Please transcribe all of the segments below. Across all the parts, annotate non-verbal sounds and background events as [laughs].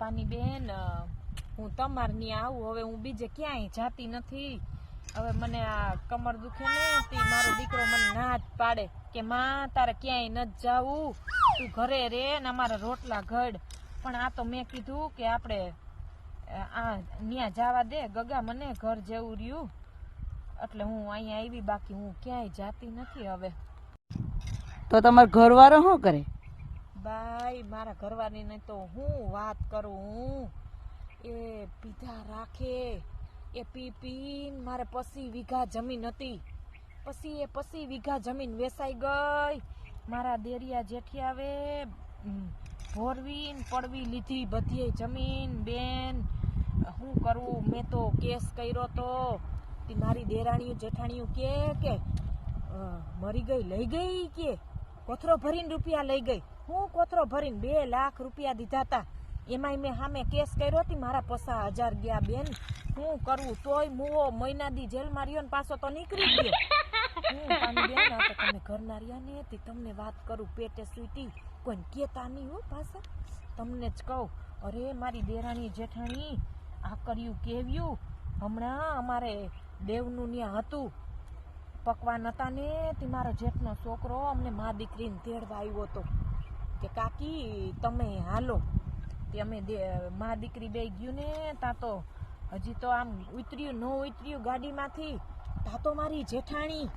પાની બેન હું તમારની આવું, હવે હું બીજે ક્યાંય જાતી નથી. હવે મને આ કમર દુખે ને મારો દીકરો મને ના જ પાડે કે, માં, તારે ક્યાંય નથી જાવું. તું ઘરે રે ને અમારા રોટલા ઘડ. પણ આ તો મેં કીધું કે આપણે આ ન્યા જવા દે. ગગા મને ઘર જેવું રહ્યું. એટલે હું અહીંયા આવી, બાકી હું ક્યાંય જાતી નથી હવે. તો તમારો ઘરવાળો શું કરે? બાઈ મારા ઘરવાળીને તો હું વાત કરું. એ પીધા રાખે. એ પી પીન મારે પસી વીઘા જમીન હતી. પછી એ પસી વીઘા જમીન વેસાઈ ગઈ. મારા દેરિયા જેઠી આવે ઉમ, ભોરવી પડવી લીધી બધી જમીન બેન. શું કરવું મેં તો કેસ કર્યો તો. તી મારી દેરાણીઓ જેઠાણીઓ કે કે મરી ગઈ લઈ ગઈ કે? કોથરો ભરીને રૂપિયા લઈ ગઈ? હું કોથરો ભરીને બે લાખ રૂપિયા દીધા હતા. એમાંય મેં સામે કેસ કર્યો હતી, મારા પસા હજાર ગયા બેન. હું કરવું તોય મુવો મહિના દી જેલમાં રહ્યો ને પાછો તો નીકળી ગયો. હું પાની બેન તમે ઘરના રહ્યા ને તમને વાત કરું પેટે સૂટી. કોઈને કેતા નહીં હો પાછા. તમને જ કહું, અરે મારી દેરાણી જેઠાણી, આ કર્યું કેવ્યું? હમણાં અમારે દેવનું ત્યાં હતું. પકવાન હતા ને તે મારો જેઠનો છોકરો અમને મા દીકરીને તેડવા આવ્યો હતો. કે કાકી, તમે હાલો. તે અમે મા દીકરી બે ગયું ને ત્યાં તો હજી તો આમ ઉતર્યું, ન ઉતર્યું ગાડીમાંથી. તાં તો મારી જેઠાણી.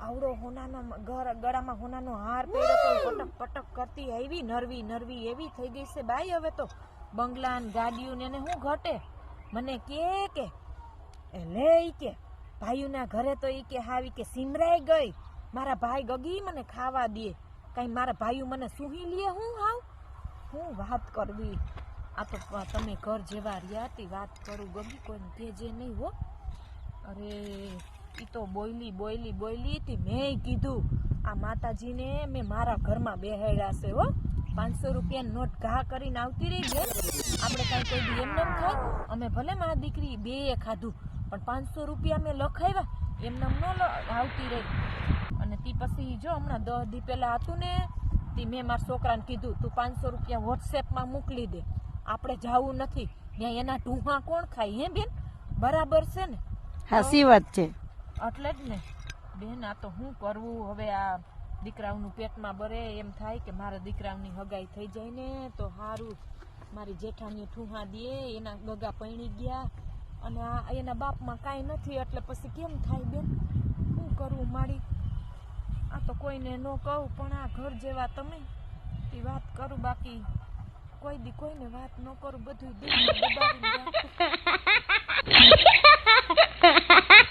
આવડો હોનાનો ઘર, ગળામાં હોનાનો હાર પહેર્યો પટક પટક કરતી આવી, નરવી નરવી એવી થઈ ગઈ છે બાઈ હવે તો. બંગલા ને ગાડીઓ ને એને શું ઘટે? મને કે કે, એ લે કે, ભાઈઓના ઘરે તો એ કે હાવી કે સિમરાઈ ગઈ. મારા ભાઈ ગગી મને ખાવા દે. કઈ મારા ભાઈઓ મને સુહી લે હું હાવ? હું વાત કરવી? આ તો તમે ઘર જેવા રહ્યા તી વાત કરું ગમી કોઈને ભેજે નહીં હો. અરે એ તો બોયલી બોયલી બોયલી હતી. મેં કીધું, આ માતાજીને મેં મારા ઘરમાં બેહાડ્યા છે હો. પાંચસો રૂપિયા નોટ ઘા કરીને આવતી રહી બેન. આપણે કાંઈ કોઈ બી એમ નામ ખાય? અમે ભલે મારા દીકરી બે ખાધું, પણ પાંચસો રૂપિયા મેં લખાવ્યા. એમને ન આવતી રહી. પછી જો હમણાં દસ દી પહેલાં હતું ને તે મેં મારા છોકરાને કીધું તું પાંચસો રૂપિયા વોટ્સએપમાં મોકલી દે. આપણે જાવું નથી. ત્યાં એના ટૂંહા કોણ ખાય? હે બેન? બરાબર છે ને? સાચી વાત છે. એટલે જ ને. બેન આ તો શું કરવું? હવે આ દીકરાઓનું પેટમાં બરે એમ થાય કે મારા દીકરાઓની હગાઈ થઈ જાય ને તો સારું મારી જેઠાની ઠૂંહા દે એના ગગા પૈણી ગયા. અને આ એના બાપમાં કાંઈ નથી એટલે પછી કેમ થાય બેન? શું કરવું મારી? તો કોઈને ન કહું, પણ આ ઘર જેવા તમે તે વાત કરું, બાકી કોઈ દી કોઈને વાત ન કરું, બધું દબાવીને [laughs]